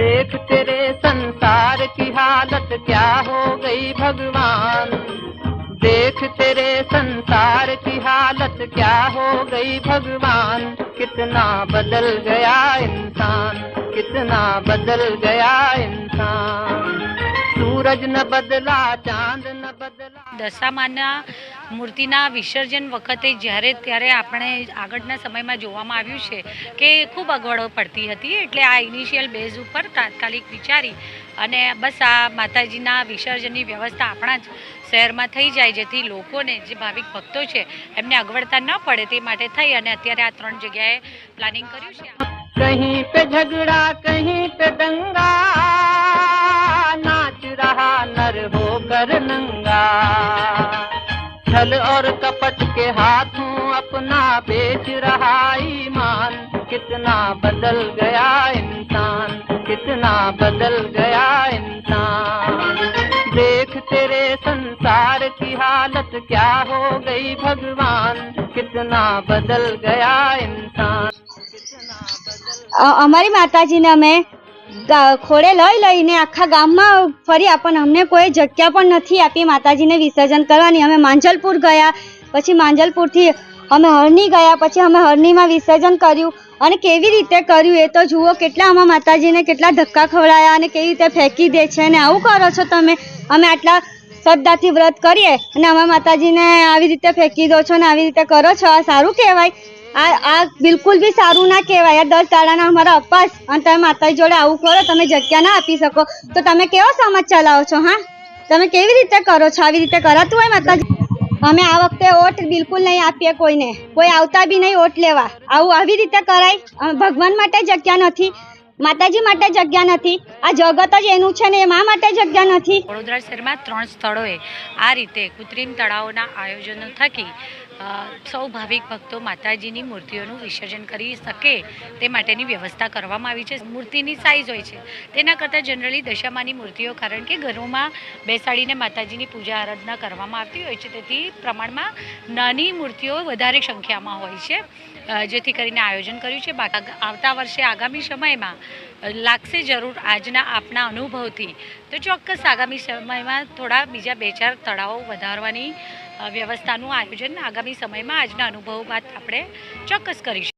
देख तेरे संसार की हालत क्या हो गई भगवान देख तेरे संसार की हालत क्या हो गई भगवान कितना बदल गया इंसान कितना बदल गया इंसान સૂરજ ન બદલા ચાંદ ન બદલા. દશામાના મૂર્તિના વિસર્જન વખતે જ્યારે ત્યારે આપણે આગળના સમયમાં જોવામાં આવ્યું છે કે ખૂબ અગવડો પડતી હતી એટલે આ ઇનિશિયલ બેઝ ઉપર તાત્કાલિક વિચારી અને બસ આ માતાજીના વિસર્જનની વ્યવસ્થા આપણા જ શહેરમાં થઈ જાય જેથી લોકોને જે ભાવિક ભક્તો છે એમને અગવડતા ન પડે તે માટે થઈ અને અત્યારે આ ત્રણ જગ્યાએ પ્લાનિંગ કર્યું છે. કહીં પે ઝઘડા કહીં પે દંગા कर नंगा। छल और कपट के हाथों अपना बेच रहा ईमान। कितना बदल गया इंसान, कितना बदल गया इंसान। देख तेरे संसार की हालत क्या हो गई भगवान। कितना बदल गया इंसान। कितना हमारी माता जी ने हमें ખોળે લઈ લઈને આખા ગામમાં ફરી આપણને અમને કોઈ જગ્યા પણ નથી આપી. માતાજીને વિસર્જન કરવાની અમે માંજલપુર ગયા. પછી માંજલપુરથી અમે હરણી ગયા. પછી અમે હરણીમાં વિસર્જન કર્યું. અને કેવી રીતે કર્યું એ તો જુઓ કેટલા આમાં માતાજીને કેટલા ધક્કા ખવડાયા અને કેવી રીતે ફેંકી દે છે અને આવું કરો છો તમે. અમે આટલા શ્રદ્ધાથી વ્રત કરીએ અને અમારા માતાજીને આવી રીતે ફેંકી દો છો ને આવી રીતે કરો છો, આ સારું કહેવાય. આ આ બિલકુલ બી સારું ના કહેવાય. આ દસ દાડાના અમારા અપાસ અને તમે માતાજી જોડે આવું કરો, તમે જગ્યા ના આપી શકો. તો તમે કેવો સમાજ ચલાવો છો, હા? તમે કેવી રીતે કરો છો? આવી રીતે કરાતું હોય માતાજી? અમે આ વખતે ઓટ બિલકુલ નહીં આપીએ કોઈને. કોઈ આવતા બી નહીં ઓટ લેવા. આવું આવી રીતે કરાય? ભગવાન માટે જગ્યા નથી. માતાજી માટે જગ્યા નથી. આ જગત જ એનું છે ને, એ મા માટે જગ્યા નથી. વડોદરા શહેરમાં ત્રણ સ્થળોએ આ રીતે કૃત્રિમ તળાવોના આયોજનો થકી સૌ ભાવિક ભક્તો માતાજીની મૂર્તિઓનું વિસર્જન કરી શકે તે માટેની વ્યવસ્થા કરવામાં આવી છે. મૂર્તિની સાઇઝ હોય છે. તેના કરતાં જનરલી દશામાની મૂર્તિઓ, કારણ કે ઘરોમાં બેસાડીને માતાજીની પૂજા આરાધના કરવામાં આવતી હોય છે. તેથી પ્રમાણમાં નાની મૂર્તિઓ વધારે સંખ્યામાં હોય છે. જેથી કરીને આયોજન કર્યું છે. આવતા વર્ષે આગામી સમયમાં લાગશે જરૂર આજના આપના અનુભવથી. તો ચોક્કસ આગામી સમયમાં થોડા બીજા બે ચાર તળાવો વધારવાની વ્યવસ્થાનું આયોજન આગામી સમયમાં આજના અનુભવ બાદ આપણે ચોક્કસ કરીશું.